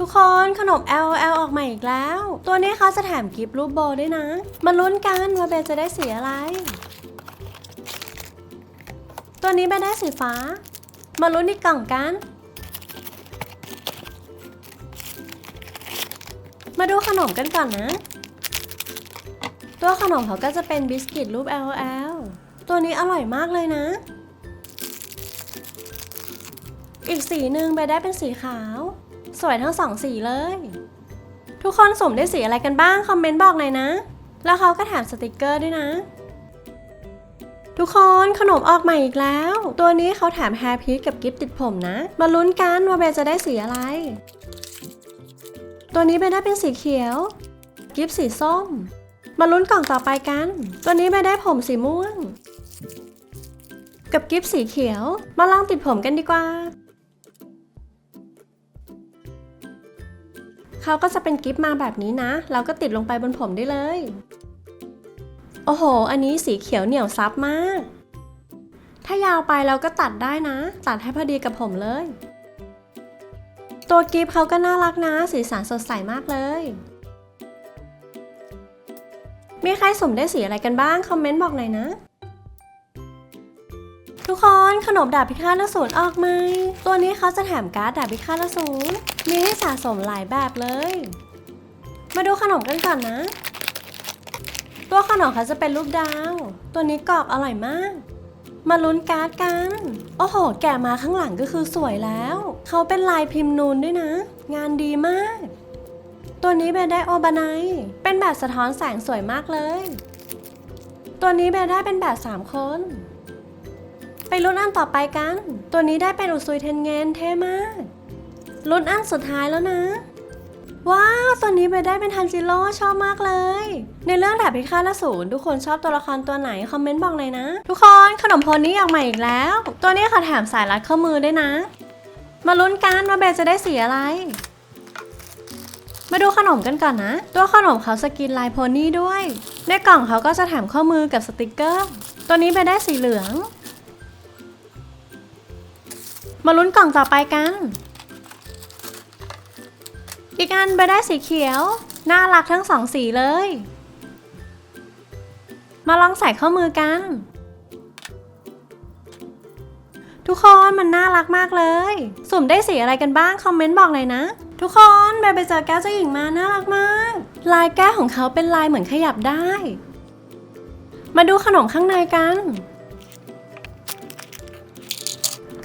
ทุกคนขนม L L ออกมาอีกแล้ว ตัวนี้เขาจะแถมกิฟต์รูปโบด้วยนะ มาลุ้นกันว่าเบลจะได้สีอะไร ตัวนี้เบลได้สีฟ้า มาลุ้นอีกกล่องกัน มาดูขนมกันก่อนนะ ตัวขนมเขาก็จะเป็นบิสกิตรูป L L ตัวนี้อร่อยมากเลยนะ อีกสีหนึ่งเบลได้เป็นสีขาว สวยทั้งสองสีเลย ทุกคนสุ่มได้สีอะไรกันบ้าง คอมเมนต์บอกหน่อยนะ แล้วเขาก็แถมสติกเกอร์ด้วยนะ ทุกคนขนมออกใหม่อีกแล้ว ตัวนี้เขาแถมแฮร์พีชกับกิฟติดผมนะ มาลุ้นกันว่าเบลจะได้สีอะไร ตัวนี้เบลได้เป็นสีเขียว กิฟสีส้ม มาลุ้นกล่องต่อไปกัน ตัวนี้เบลได้ผมสีม่วง กับกิฟสีเขียว มาลองติดผมกันดีกว่า เขาก็จะเป็นกิฟต์มาแบบนี้นะ เราก็ติดลงไปบนผมได้เลย โอ้โห อันนี้สีเขียวเหนียวซับมาก ถ้ายาวไปเราก็ตัดได้นะ ตัดให้พอดีกับผมเลย ตัวกิฟต์เขาก็น่ารักนะ สีสันสดใสมากเลย มีใครสมได้สีอะไรกันบ้าง คอมเมนต์บอกหน่อยนะ ทุกคนขนมดาบพิฆาตอสูรออกไหมตัวนี้เขาจะแถมการ์ดดาบพิฆาตอสูรมีให้สะสมหลายแบบเลย มาดูขนมกันก่อนนะ ตัวขนมเขาจะเป็นรูปดาว ตัวนี้กรอบอร่อยมาก มาลุ้นการ์ดกัน โอ้โห แกะมาข้างหลังก็คือสวยแล้ว เขาเป็นลายพิมพ์นูนด้วยนะ งานดีมาก ตัวนี้เบลได้โอบานายเป็นแบบสะท้อนแสงสวยมากเลย ตัวนี้เบลได้เป็นแบบสามคน ลุ้นอันต่อไปกัน ตัวนี้ได้เป็นอุซุยเทนเงนเท่มากลุ้นอันสุดท้ายแล้วนะ ว้าว ตัวนี้ไปได้เป็นทันจิโร่ชอบมากเลย ในเรื่องดาบพิฆาตอสูรทุกคนชอบตัวละครตัวไหน คอมเมนต์บอกหน่อยนะ ทุกคนขนมโพนี้ออกมาอีกแล้ว ตัวนี้เขาแถมสายรัดข้อมือด้วยนะ มาลุ้นกันว่าเบลจะได้สีอะไรมาดูขนมกันก่อนนะ ตัวขนมเขาสกินลายโพนี่ด้วย ในกล่องเขาก็จะแถมข้อมือกับสติกเกอร์ ตัวนี้ไปได้สีเหลือง มาลุ้นกล่องต่อไปกัน อีกอันไปได้สีเขียว น่ารักทั้งสองสีเลย มาลองใส่ข้อมือกัน ทุกคนมันน่ารักมากเลย สุ่มได้สีอะไรกันบ้าง คอมเมนต์บอกหน่อยนะ ทุกคนไปไปเจอแก้วเจ้าหญิงมา น่ารักมาก ลายแก้วของเขาเป็นลายเหมือนขยับได้ มาดูขนมข้างในกัน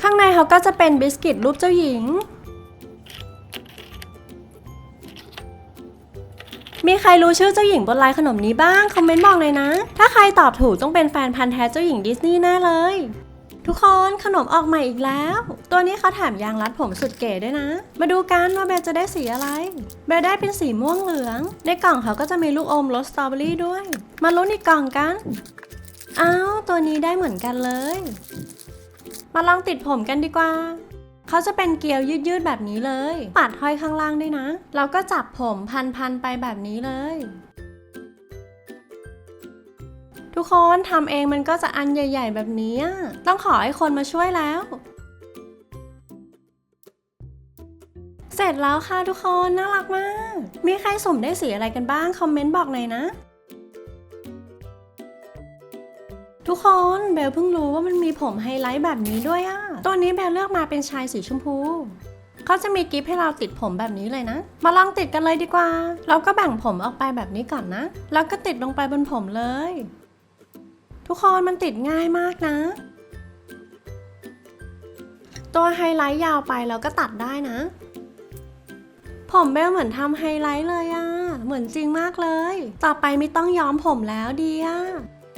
ข้างในเขาก็จะเป็นบิสกิตรูปเจ้าหญิง มีใครรู้ชื่อเจ้าหญิงบนลายขนมนี้บ้าง คอมเมนต์บอกเลยนะ ถ้าใครตอบถูกต้องเป็นแฟนพันธ์แท้เจ้าหญิงดิสนีย์แน่เลย ทุกคนขนมออกใหม่อีกแล้ว ตัวนี้เขาแถมยางรัดผมสุดเก๋ด้วยนะ มาดูกันว่าเบลจะได้สีอะไร เบลได้เป็นสีม่วงเหลือง ในกล่องเขาก็จะมีลูกอมรสสตรอเบอรี่ด้วย มาลุ้นอีกกล่องกัน อ้าวตัวนี้ได้เหมือนกันเลย มาลองติดผมกันดีกว่า เขาจะเป็นเกลียวยืดๆแบบนี้เลย ปัดห้อยข้างล่างด้วยนะ เราก็จับผมพันๆไปแบบนี้เลย ทุกคนทำเองมันก็จะอันใหญ่ ๆ แบบนี้ ต้องขอให้คนมาช่วยแล้ว เสร็จแล้วค่ะทุกคนน่ารักมาก มีใครสุ่มได้สีอะไรกันบ้าง คอมเมนต์บอกหน่อยนะ ทุกคนเบลเพิ่งรู้ว่ามันมีผมไฮไลท์แบบนี้ด้วยอะตัวนี้เบลเลือกมาเป็นชายสีชมพูเขาจะมีกิฟให้เราติดผมแบบนี้เลยนะ มาลองติดกันเลยดีกว่า เราก็แบ่งผมออกไปแบบนี้ก่อนนะ แล้วก็ติดลงไปบนผมเลย ทุกคนมันติดง่ายมากนะ ตัวไฮไลท์ยาวไปเราก็ตัดได้นะ ผมเบลเหมือนทำไฮไลท์เลยอะเหมือนจริงมากเลย ต่อไปไม่ต้องย้อมผมแล้วดีอะ